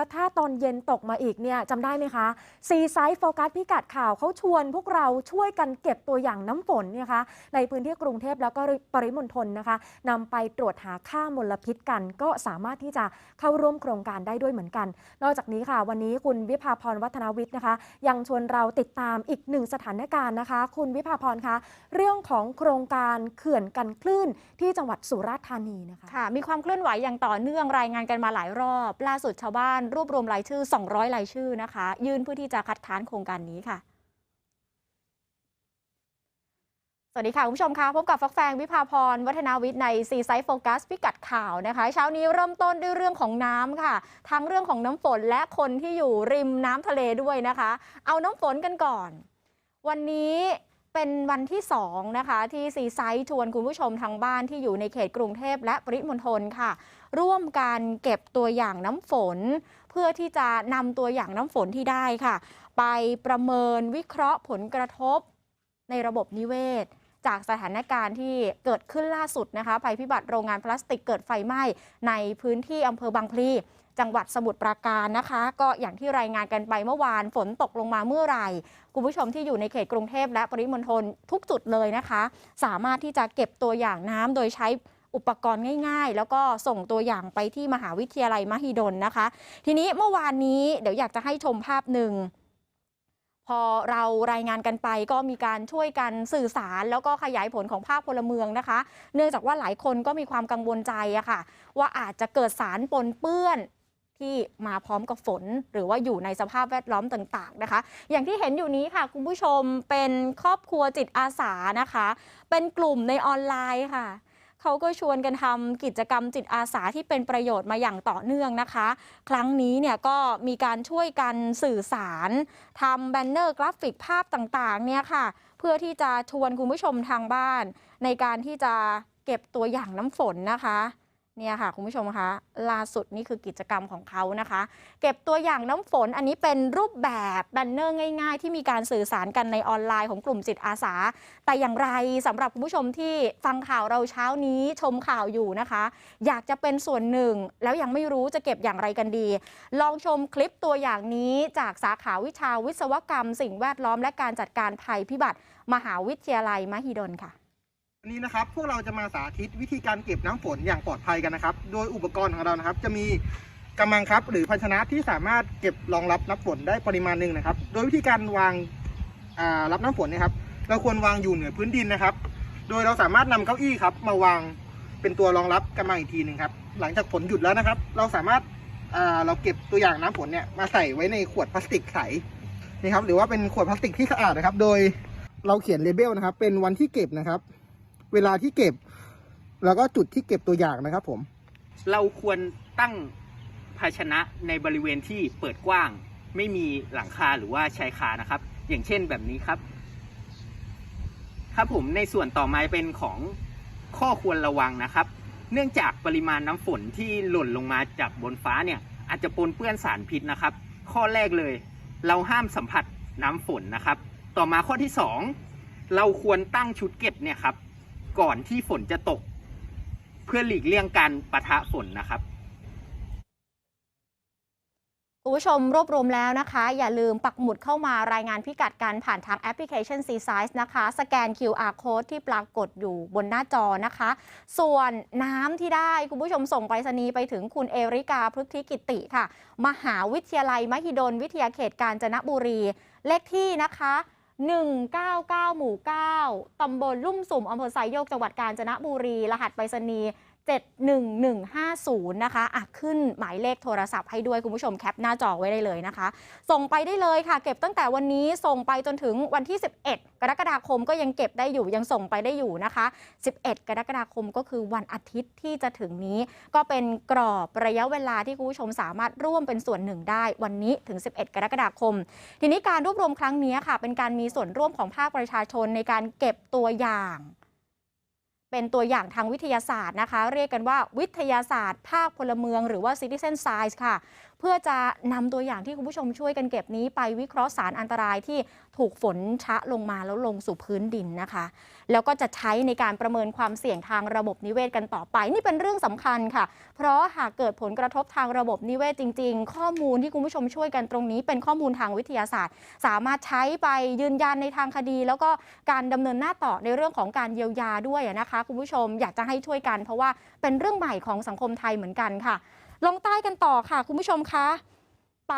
แล้วถ้าตอนเย็นตกมาอีกเนี่ยจำได้ไหมคะซีไซส์โฟกัสพิกัดข่าวเขาชวนพวกเราช่วยกันเก็บตัวอย่างน้ำฝนเนี่ยคะในพื้นที่กรุงเทพแล้วก็ปริมณฑลนะคะนำไปตรวจหาค่ามลพิษกัน ก็สามารถที่จะเข้าร่วมโครงการได้ด้วยเหมือนกัน นอกจากนี้ค่ะ วันนี้คุณวิภาพรวัฒนาวิทย์นะคะ ยังชวนเราติดตามอีกหนึ่งสถานการณ์นะคะ คุณวิภาพรคะเรื่องของโครงการเขื่อนกันคลื่นที่จังหวัดสุราษฎร์ธานีนะคะค่ะมีความเคลื่อนไหวอย่างต่อเนื่องรายงานกันมาหลายรอบ ล่าสุดชาวบ้านรวบรวมรายชื่อ 200 รายชื่อนะคะ ยื่นเพื่อที่จะคัดค้านโครงการนี้ค่ะ สวัสดีค่ะ คุณผู้ชมคะพบกับฟักแฟงวิภาพร วัฒนาวิทย์ในซีไซส์โฟกัสพิกัดข่าวนะคะ เช้านี้เริ่มต้นด้วยเรื่องของน้ำค่ะ ทั้งเรื่องของน้ำฝนและคนที่อยู่ริมน้ำทะเลด้วยนะคะ เอาน้ำฝนกันก่อน วันนี้ เป็นวันที่ 2 นะคะ ที่ซีไซต์ชวนคุณผู้ชมทางบ้านที่อยู่ในเขตกรุงเทพและปริมณฑลค่ะ ร่วมการเก็บตัวอย่างน้ำฝน เพื่อที่จะนำตัวอย่างน้ำฝนที่ได้ค่ะ ไปประเมินวิเคราะห์ผลกระทบในระบบนิเวศ จากสถานการณ์ที่เกิดขึ้นล่าสุดนะคะภัยพิบัติโรงงานพลาสติกเกิดไฟไหม้ในพื้นที่อำเภอบางพลีจังหวัดสมุทรปราการนะคะ ก็อย่างที่รายงานกันไปเมื่อวานฝนตกลงมาเมื่อไหร่คุณผู้ชมที่อยู่ในเขตกรุงเทพและปริมณฑลทุกจุดเลยนะคะ สามารถที่จะเก็บตัวอย่างน้ำโดยใช้อุปกรณ์ง่าย ๆ แล้วก็ส่งตัวอย่างไปที่มหาวิทยาลัยมหิดลนะคะ ทีนี้เมื่อวานนี้เดี๋ยวอยากจะให้ชมภาพหนึ่ง พอเรารายงานกันไปก็มีการช่วยกันสื่อสาร แล้วก็ขยายผลของภาคพลเมืองนะคะ เนื่องจากว่าหลายคนก็มีความกังวลใจอะค่ะ ว่าอาจจะเกิดสารปนเปื้อนที่มาพร้อมกับฝน หรือว่าอยู่ในสภาพแวดล้อมต่างๆนะคะ อย่างที่เห็นอยู่นี้ค่ะ คุณผู้ชมเป็นครอบครัวจิตอาสานะคะ เป็นกลุ่มในออนไลน์ค่ะ เขาก็ชวนกันทำกิจกรรมจิตอาสาที่เป็นประโยชน์มาอย่างต่อเนื่องนะคะ ครั้งนี้เนี่ยก็มีการช่วยกันสื่อสารทำแบนเนอร์กราฟิกภาพต่างๆเนี่ยค่ะ เพื่อที่จะชวนคุณผู้ชมทางบ้าน ในการที่จะเก็บตัวอย่างน้ำฝนนะคะ เนี่ยค่ะคุณผู้ชมคะล่าสุดนี่คือกิจกรรมของเขานะคะ เก็บตัวอย่างน้ำฝนอันนี้เป็นรูปแบบแบนเนอร์ง่าย ๆ ที่มีการสื่อสารกันในออนไลน์ของกลุ่มจิตอาสา แต่อย่างไรสำหรับคุณผู้ชมที่ฟังข่าวเราเช้านี้ชมข่าวอยู่นะคะ อยากจะเป็นส่วนหนึ่ง แล้วยังไม่รู้จะเก็บอย่างไรกันดี ลองชมคลิปตัวอย่างนี้จากสาขาวิชาวิศวกรรม สิ่งแวดล้อมและการจัดการภัยพิบัติ มหาวิทยาลัยมหิดลค่ะ วันนี้นะครับพวกเราจะมาสาธิตวิธีการเก็บน้ำฝนอย่างปลอดภัยกันนะครับ โดยอุปกรณ์ของเรานะครับ จะมีกำมังครับ หรือภาชนะที่สามารถเก็บรองรับน้ำฝนได้ปริมาณหนึ่งนะครับ โดยวิธีการวางารับน้ำฝนเนยครับ เราควรวางอยู่เหนือพื้นดินนะครับ โดยเราสามารถนำเก้าอี้ครับ มาวางเป็นตัวรองรับกำมังอีกทีหนึ่งครับ หลังจากฝนหยุดแล้วนะครับ เราสามารถาเราเก็บตัวอย่างน้ำฝนเนี่ยมาใส่ไว้ในขวดพลาสติกใสนี่ครับ หรือว่าเป็นขวดพลาสติกที่สะอาดนะครับ โดยเราเขียนเลเบลนะครับ เป็นวันที่เก็บนะครับ เวลาที่เก็บ แล้วก็จุดที่เก็บตัวอย่างนะครับผม เราควรตั้งภาชนะในบริเวณที่เปิดกว้าง ไม่มีหลังคาหรือว่าชายคานะครับ อย่างเช่นแบบนี้ครับ ครับผมในส่วนต่อมาเป็นของข้อควรระวังนะครับ เนื่องจากปริมาณน้ำฝนที่หล่นลงมาจากบนฟ้าเนี่ย อาจจะปนเปื้อนสารพิษนะครับ ข้อแรกเลย เราห้ามสัมผัสน้ำฝนนะครับ ต่อมาข้อที่สองเราควรตั้งชุดเก็บเนี่ยครับ ก่อนที่ฝนจะตก เพื่อหลีกเลี่ยงการปะทะฝนนะครับคุณผู้ชมรวบรวมแล้วนะคะ อย่าลืมปักหมุดเข้ามารายงานพิกัดการผ่านทางแอปพลิเคชัน C Size นะคะ สแกน QR Code ที่ปรากฏอยู่บนหน้าจอนะคะ ส่วนน้ำที่ได้คุณผู้ชมส่งไปรษณีย์ไปถึงคุณเอริกาพฤกธิกิติค่ะ มหาวิทยาลัยมหิดล วิทยาเขตกาญจนบุรี เลขที่นะคะ 199 หมู่ 9 ตำบลลุ่มสุ่มอำเภอไซโยกจังหวัดกาญจนบุรี รหัสไปรษณีย์ 71150 นะคะอะขึ้นหมายเลขโทรศัพท์ให้ด้วยคุณผู้ชมแคปหน้าจอไว้ได้เลยนะคะ ส่งไปได้เลยค่ะ เก็บตั้งแต่วันนี้ส่งไปจนถึงวันที่ 11 กรกฎาคมก็ยังเก็บได้อยู่ยังส่งไปได้อยู่นะคะ 11 กรกฎาคมก็คือวันอาทิตย์ที่จะถึงนี้ ก็เป็นกรอบระยะเวลาที่คุณผู้ชมสามารถร่วมเป็นส่วนหนึ่งได้ วันนี้ถึง 11 กรกฎาคม ทีนี้การรวบรวมครั้งนี้ค่ะ เป็นการมีส่วนร่วมของภาคประชาชนในการเก็บตัวอย่าง เป็นตัวอย่างทางวิทยาศาสตร์นะคะ เรียกกันว่าวิทยาศาสตร์ภาคพลเมืองหรือว่า citizen science ค่ะ เพื่อจะนำตัวอย่างที่คุณผู้ชมช่วยกันเก็บนี้ ไปวิเคราะห์สารอันตรายที่ถูกฝนชะลงมาแล้วลงสู่พื้นดินนะคะ แล้วก็จะใช้ในการประเมินความเสี่ยงทางระบบนิเวศกันต่อไป นี่เป็นเรื่องสำคัญค่ะ เพราะหากเกิดผลกระทบทางระบบนิเวศจริง ๆ ข้อมูลที่คุณผู้ชมช่วยกันตรงนี้เป็นข้อมูลทางวิทยาศาสตร์ สามารถใช้ไปยืนยันในทางคดี แล้วก็การดำเนินหน้าต่อในเรื่องของการเยียวยาด้วยนะคะ คุณผู้ชมอยากจะให้ช่วยกัน เพราะว่าเป็นเรื่องใหม่ของสังคมไทยเหมือนกันค่ะ ลงใต้กันต่อค่ะคุณผู้ชมคะ ไป